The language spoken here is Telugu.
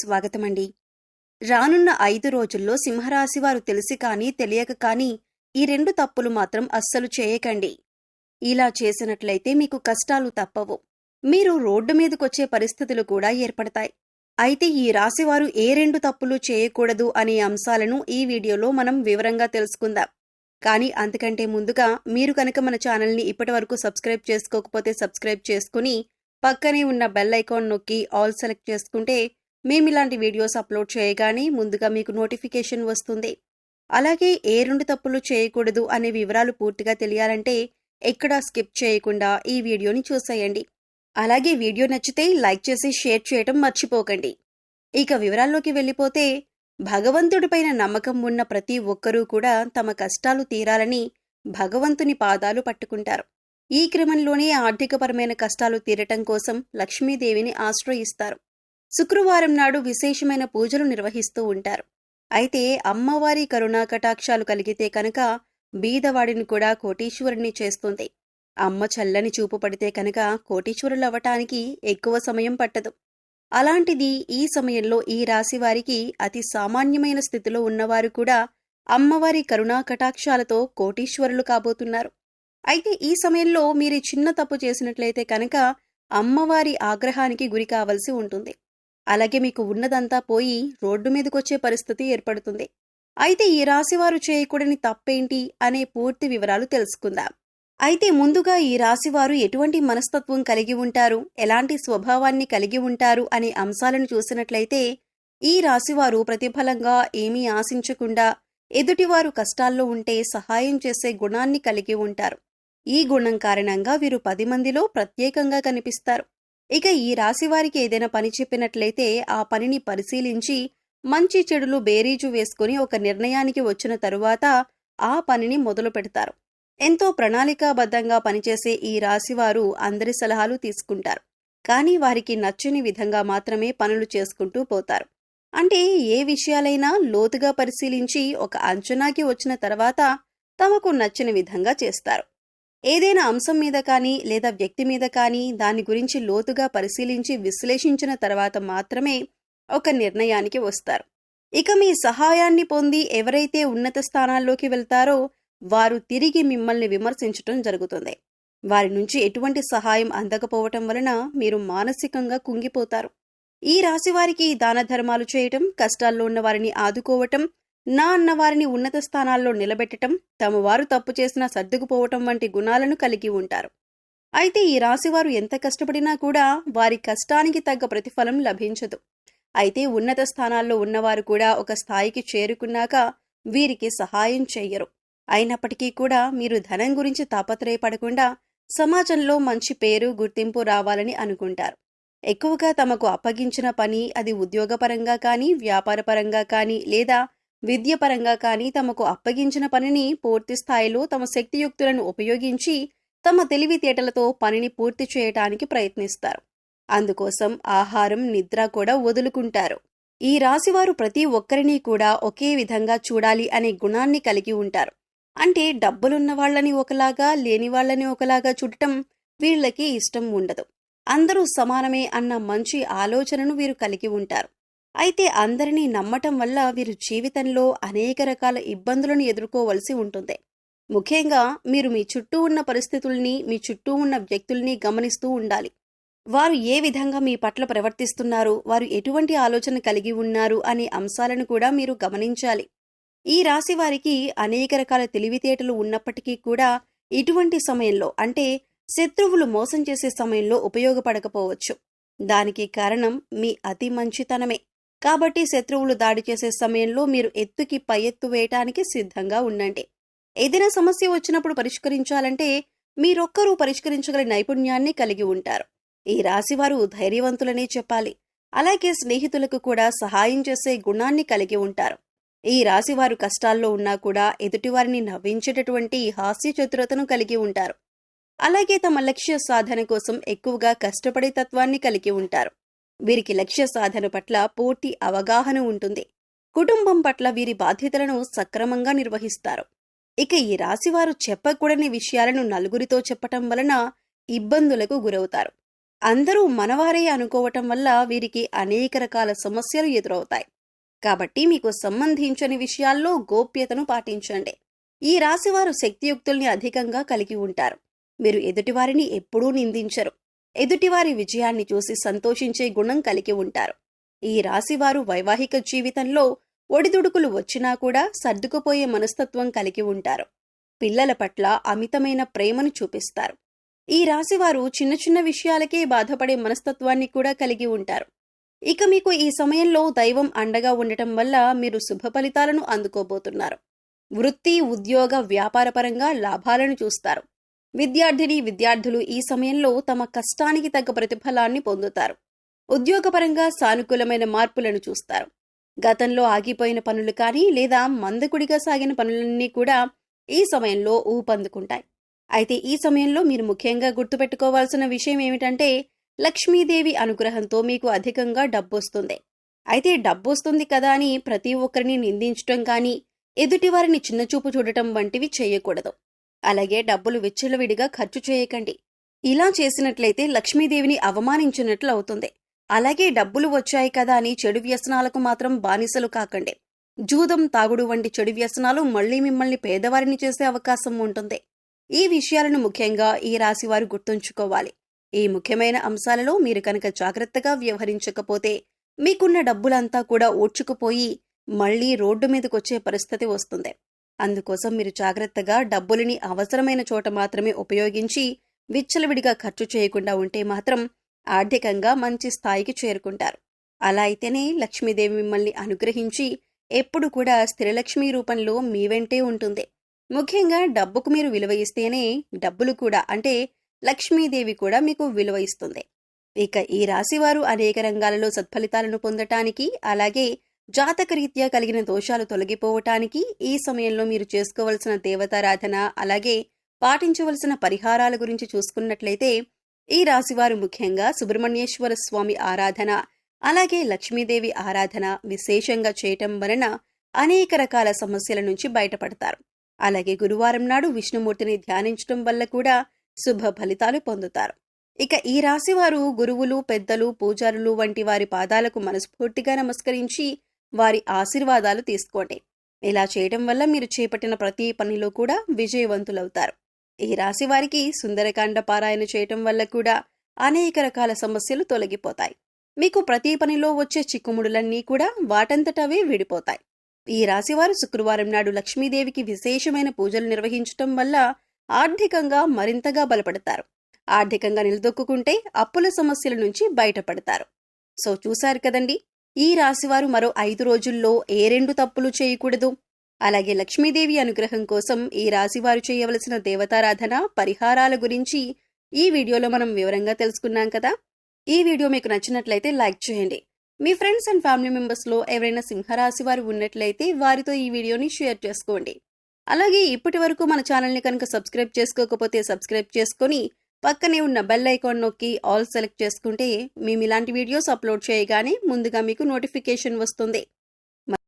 స్వాగతమండి. రానున్న ఐదు రోజుల్లో సింహరాశి వారు తెలిసి కానీ తెలియక కానీ ఈ రెండు తప్పులు మాత్రం అస్సలు చేయకండి. ఇలా చేసినట్లయితే మీకు కష్టాలు తప్పవు. మీరు రోడ్డు మీదకొచ్చే పరిస్థితులు కూడా ఏర్పడతాయి. అయితే ఈ రాశివారు ఏ రెండు తప్పులు చేయకూడదు అనే అంశాలను ఈ వీడియోలో మనం వివరంగా తెలుసుకుందాం. కానీ అంతకంటే ముందుగా మీరు కనుక మన ఛానల్ని ఇప్పటి వరకు సబ్స్క్రైబ్ చేసుకోకపోతే సబ్స్క్రైబ్ చేసుకుని పక్కనే ఉన్న బెల్ ఐకాన్ నొక్కి ఆల్ సెలెక్ట్ చేసుకుంటే మేము ఇలాంటి వీడియోస్ అప్లోడ్ చేయగానే ముందుగా మీకు నోటిఫికేషన్ వస్తుంది. అలాగే ఏ రెండు తప్పులు చేయకూడదు అనే వివరాలు పూర్తిగా తెలియాలంటే ఎక్కడా స్కిప్ చేయకుండా ఈ వీడియోని చూసేయండి. అలాగే వీడియో నచ్చితే లైక్ చేసి షేర్ చేయటం మర్చిపోకండి. ఇక వివరాల్లోకి వెళ్ళిపోతే భగవంతుడిపైన నమ్మకం ఉన్న ప్రతి ఒక్కరూ కూడా తమ కష్టాలు తీరాలని భగవంతుని పాదాలు పట్టుకుంటారు. ఈ క్రమంలోనే ఆర్థికపరమైన కష్టాలు తీరటం కోసం లక్ష్మీదేవిని ఆశ్రయిస్తారు. శుక్రవారం నాడు విశేషమైన పూజలు నిర్వహిస్తూ ఉంటారు. అయితే అమ్మవారి కరుణా కటాక్షాలు కలిగితే కనుక బీదవాడిని కూడా కోటీశ్వరుణ్ణి చేస్తుంది. అమ్మ చల్లని చూపు పడితే కనుక కోటీశ్వరులవ్వటానికి ఎక్కువ సమయం పట్టదు. అలాంటిది ఈ సమయంలో ఈ రాశి వారికి అతి సామాన్యమైన స్థితిలో ఉన్నవారు కూడా అమ్మవారి కరుణా కటాక్షాలతో కోటీశ్వరులు కాబోతున్నారు. అయితే ఈ సమయంలో మీరు చిన్న తప్పు చేసినట్లయితే కనుక అమ్మవారి ఆగ్రహానికి గురి కావలసి ఉంటుంది. అలాగే మీకు ఉన్నదంతా పోయి రోడ్డు మీదకొచ్చే పరిస్థితి ఏర్పడుతుంది. అయితే ఈ రాశివారు చేయకూడని తప్పేంటి అనే పూర్తి వివరాలు తెలుసుకుందాం. అయితే ముందుగా ఈ రాశివారు ఎటువంటి మనస్తత్వం కలిగి ఉంటారు? ఎలాంటి స్వభావాన్ని కలిగి ఉంటారు? అనే అంశాలను చూసినట్లయితే ఈ రాశివారు ప్రతిఫలంగా ఏమీ ఆశించకుండా ఎదుటివారు కష్టాల్లో ఉంటే సహాయం చేసే గుణాన్ని కలిగి ఉంటారు. ఈ గుణం కారణంగా వీరు పది మందిలో ప్రత్యేకంగా కనిపిస్తారు. ఇక ఈ రాశి వారికి ఏదైనా పని చెప్పినట్లయితే ఆ పనిని పరిశీలించి మంచి చెడులు బేరీజు వేసుకుని ఒక నిర్ణయానికి వచ్చిన తరువాత ఆ పనిని మొదలు పెడతారు. ఎంతో ప్రణాళికాబద్ధంగా పనిచేసే ఈ రాశివారు అందరి సలహాలు తీసుకుంటారు. కానీ వారికి నచ్చని విధంగా మాత్రమే పనులు చేసుకుంటూ పోతారు. అంటే ఏ విషయాలైనా లోతుగా పరిశీలించి ఒక అంచనాకి వచ్చిన తర్వాత తమకు నచ్చిన విధంగా చేస్తారు. ఏదైనా అంశం మీద కానీ లేదా వ్యక్తి మీద కానీ దాని గురించి లోతుగా పరిశీలించి విశ్లేషించిన తర్వాత మాత్రమే ఒక నిర్ణయానికి వస్తారు. ఇక మీ సహాయాన్ని పొంది ఎవరైతే ఉన్నత స్థానాల్లోకి వెళ్తారో వారు తిరిగి మిమ్మల్ని విమర్శించటం జరుగుతుంది. వారి నుంచి ఎటువంటి సహాయం అందకపోవటం వలన మీరు మానసికంగా కుంగిపోతారు. ఈ రాశి వారికి దాన ధర్మాలు చేయటం కష్టాల్లో ఉన్న వారిని ఆదుకోవటం నా అన్న వారిని ఉన్నత స్థానాల్లో నిలబెట్టటం తమ వారు తప్పు చేసినా సర్దుకుపోవటం వంటి గుణాలను కలిగి ఉంటారు. అయితే ఈ రాశివారు ఎంత కష్టపడినా కూడా వారి కష్టానికి తగ్గ ప్రతిఫలం లభించదు. అయితే ఉన్నత స్థానాల్లో ఉన్నవారు కూడా ఒక స్థాయికి చేరుకున్నాక వీరికి సహాయం చెయ్యరు. అయినప్పటికీ కూడా మీరు ధనం గురించి తాపత్రయపడకుండా సమాజంలో మంచి పేరు గుర్తింపు రావాలని అనుకుంటారు. ఎక్కువగా తమకు అప్పగించిన పని అది ఉద్యోగపరంగా కానీ వ్యాపారపరంగా కానీ లేదా విద్యపరంగా కానీ తమకు అప్పగించిన పనిని పూర్తి స్థాయిలో తమ శక్తియుక్తులను ఉపయోగించి తమ తెలివితేటలతో పనిని పూర్తి చేయటానికి ప్రయత్నిస్తారు. అందుకోసం ఆహారం నిద్ర కూడా వదులుకుంటారు. ఈ రాశివారు ప్రతి ఒక్కరిని కూడా ఒకే విధంగా చూడాలి అనే గుణాన్ని కలిగి ఉంటారు. అంటే డబ్బులున్న వాళ్ళని ఒకలాగా లేని వాళ్ళని ఒకలాగా చూడటం వీళ్ళకి ఇష్టం ఉండదు. అందరూ సమానమే అన్న మంచి ఆలోచనను వీరు కలిగి ఉంటారు. అయితే అందరినీ నమ్మటం వల్ల వీరు జీవితంలో అనేక రకాల ఇబ్బందులను ఎదుర్కోవలసి ఉంటుంది. ముఖ్యంగా మీరు మీ చుట్టూ ఉన్న పరిస్థితుల్ని మీ చుట్టూ ఉన్న వ్యక్తుల్ని గమనిస్తూ ఉండాలి. వారు ఏ విధంగా మీ పట్ల ప్రవర్తిస్తున్నారు వారు ఎటువంటి ఆలోచన కలిగి ఉన్నారు అనే అంశాలను కూడా మీరు గమనించాలి. ఈ రాశి వారికి అనేక రకాల తెలివితేటలు ఉన్నప్పటికీ కూడా ఇటువంటి సమయంలో అంటే శత్రువులు మోసం చేసే సమయంలో ఉపయోగపడకపోవచ్చు. దానికి కారణం మీ అతి మంచితనమే. కాబట్టి శత్రువులు దాడి చేసే సమయంలో మీరు ఎత్తుకి పై ఎత్తు వేయటానికి సిద్ధంగా ఉండండి. ఏదైనా సమస్య వచ్చినప్పుడు పరిష్కరించాలంటే మీరొక్కరూ పరిష్కరించగల నైపుణ్యాన్ని కలిగి ఉంటారు. ఈ రాశివారు ధైర్యవంతులనే చెప్పాలి. అలాగే స్నేహితులకు కూడా సహాయం చేసే గుణాన్ని కలిగి ఉంటారు. ఈ రాశివారు కష్టాల్లో ఉన్నా కూడా ఎదుటివారిని నవ్వించేటటువంటి హాస్య చతురతను కలిగి ఉంటారు. అలాగే తమ లక్ష్య సాధన కోసం ఎక్కువగా కష్టపడే తత్వాన్ని కలిగి ఉంటారు. వీరికి లక్ష్య సాధన పట్ల పూర్తి అవగాహన ఉంటుంది. కుటుంబం పట్ల వీరి బాధ్యతలను సక్రమంగా నిర్వహిస్తారు. ఇక ఈ రాశివారు చెప్పకూడని విషయాలను నలుగురితో చెప్పటం వలన ఇబ్బందులకు గురవుతారు. అందరూ మనవారే అనుకోవటం వల్ల వీరికి అనేక రకాల సమస్యలు ఎదురవుతాయి. కాబట్టి మీకు సంబంధించని విషయాల్లో గోప్యతను పాటించండి. ఈ రాశివారు శక్తియుక్తుల్ని అధికంగా కలిగి ఉంటారు. మీరు ఎదుటివారిని ఎప్పుడూ నిందించరు. ఎదుటివారి విజయాన్ని చూసి సంతోషించే గుణం కలిగి ఉంటారు. ఈ రాశివారు వైవాహిక జీవితంలో ఒడిదుడుకులు వచ్చినా కూడా సర్దుకుపోయే మనస్తత్వం కలిగి ఉంటారు. పిల్లల పట్ల అమితమైన ప్రేమను చూపిస్తారు. ఈ రాశివారు చిన్న చిన్న విషయాలకే బాధపడే మనస్తత్వాన్ని కూడా కలిగి ఉంటారు. ఇక మీకు ఈ సమయంలో దైవం అండగా ఉండటం వల్ల మీరు శుభ ఫలితాలను అందుకోబోతున్నారు. వృత్తి ఉద్యోగ వ్యాపారపరంగా లాభాలను చూస్తారు. విద్యార్థిని విద్యార్థులు ఈ సమయంలో తమ కష్టానికి తగ్గ ప్రతిఫలాన్ని పొందుతారు. ఉద్యోగపరంగా సానుకూలమైన మార్పులను చూస్తారు. గతంలో ఆగిపోయిన పనులు కానీ లేదా మందకుడిగా సాగిన పనులన్నీ కూడా ఈ సమయంలో ఊపందుకుంటాయి. అయితే ఈ సమయంలో మీరు ముఖ్యంగా గుర్తుపెట్టుకోవాల్సిన విషయం ఏమిటంటే లక్ష్మీదేవి అనుగ్రహంతో మీకు అధికంగా డబ్బొస్తుంది. అయితే డబ్బొస్తుంది కదా అని ప్రతి ఒక్కరిని నిందించటం కానీ ఎదుటివారిని చిన్నచూపు చూడటం వంటివి చేయకూడదు. అలాగే డబ్బులు విచ్చలవిడిగా ఖర్చు చేయకండి. ఇలా చేసినట్లయితే లక్ష్మీదేవిని అవమానించినట్లు అవుతుంది. అలాగే డబ్బులు వచ్చాయి కదా అని చెడు వ్యసనాలకు మాత్రం బానిసలు కాకండి. జూదం తాగుడు వంటి చెడు వ్యసనాలు మళ్ళీ మిమ్మల్ని పేదవారిని చేసే అవకాశం ఉంటుంది. ఈ విషయాలను ముఖ్యంగా ఈ రాశివారు గుర్తుంచుకోవాలి. ఈ ముఖ్యమైన అంశాలలో మీరు కనుక జాగ్రత్తగా వ్యవహరించకపోతే మీకున్న డబ్బులంతా కూడా ఓడ్చుకుపోయి మళ్ళీ రోడ్డు మీదకొచ్చే పరిస్థితి వస్తుంది. అందుకోసం మీరు జాగ్రత్తగా డబ్బులని అవసరమైన చోట మాత్రమే ఉపయోగించి విచ్చలవిడిగా ఖర్చు చేయకుండా ఉంటే మాత్రం ఆర్థికంగా మంచి స్థాయికి చేరుకుంటారు. అలా అయితేనే లక్ష్మీదేవి మిమ్మల్ని అనుగ్రహించి ఎప్పుడు కూడా స్థిరలక్ష్మి రూపంలో మీ వెంటే ఉంటుంది. ముఖ్యంగా డబ్బుకు మీరు విలువ ఇస్తేనే డబ్బులు కూడా అంటే లక్ష్మీదేవి కూడా మీకు విలువ ఇస్తుంది. ఇక ఈ రాశివారు అనేక రంగాలలో సత్ఫలితాలను పొందటానికి అలాగే జాతకరీత్యా కలిగిన దోషాలు తొలగిపోవటానికి ఈ సమయంలో మీరు చేసుకోవలసిన దేవతారాధన అలాగే పాటించవలసిన పరిహారాల గురించి చూసుకున్నట్లయితే ఈ రాశివారు ముఖ్యంగా సుబ్రహ్మణ్యేశ్వర స్వామి ఆరాధన అలాగే లక్ష్మీదేవి ఆరాధన విశేషంగా చేయటం వలన అనేక రకాల సమస్యల నుంచి బయటపడతారు. అలాగే గురువారం నాడు విష్ణుమూర్తిని ధ్యానించటం వల్ల కూడా శుభ ఫలితాలు పొందుతారు. ఇక ఈ రాశివారు గురువులు పెద్దలు పూజారులు వంటి వారి పాదాలకు మనస్ఫూర్తిగా నమస్కరించి వారి ఆశీర్వాదాలు తీసుకోండి. ఇలా చేయడం వల్ల మీరు చేపట్టిన ప్రతి పనిలో కూడా విజయవంతులవుతారు. ఈ రాశి వారికి సుందరకాండ పారాయణ చేయటం వల్ల కూడా అనేక రకాల సమస్యలు తొలగిపోతాయి. మీకు ప్రతి పనిలో వచ్చే చిక్కుముడులన్నీ కూడా వాటంతటవే విడిపోతాయి. ఈ రాశివారు శుక్రవారం నాడు లక్ష్మీదేవికి విశేషమైన పూజలు నిర్వహించటం వల్ల ఆర్థికంగా మరింతగా బలపడతారు. ఆర్థికంగా నిలదొక్కుంటే అప్పుల సమస్యల నుంచి బయటపడతారు. సో చూశారు కదండి? ఈ రాశివారు మరో ఐదు రోజుల్లో ఏ రెండు తప్పులు చేయకూడదు. అలాగే లక్ష్మీదేవి అనుగ్రహం కోసం ఈ రాశివారు చేయవలసిన దేవతారాధన పరిహారాల గురించి ఈ వీడియోలో మనం వివరంగా తెలుసుకున్నాం కదా. ఈ వీడియో మీకు నచ్చినట్లయితే లైక్ చేయండి. మీ ఫ్రెండ్స్ అండ్ ఫ్యామిలీ మెంబర్స్లో ఎవరైనా సింహరాశి వారు ఉన్నట్లయితే వారితో ఈ వీడియోని షేర్ చేసుకోండి. అలాగే ఇప్పటి వరకు మన ఛానల్ని కనుక సబ్స్క్రైబ్ చేసుకోకపోతే సబ్స్క్రైబ్ చేసుకొని పక్కనే ఉన్న బెల్ ఐకాన్ నొక్కి ఆల్ సెలెక్ట్ చేసుకుంటే మేము ఇలాంటి వీడియోస్ అప్లోడ్ చేయగానే ముందుగా మీకు నోటిఫికేషన్ వస్తుంది.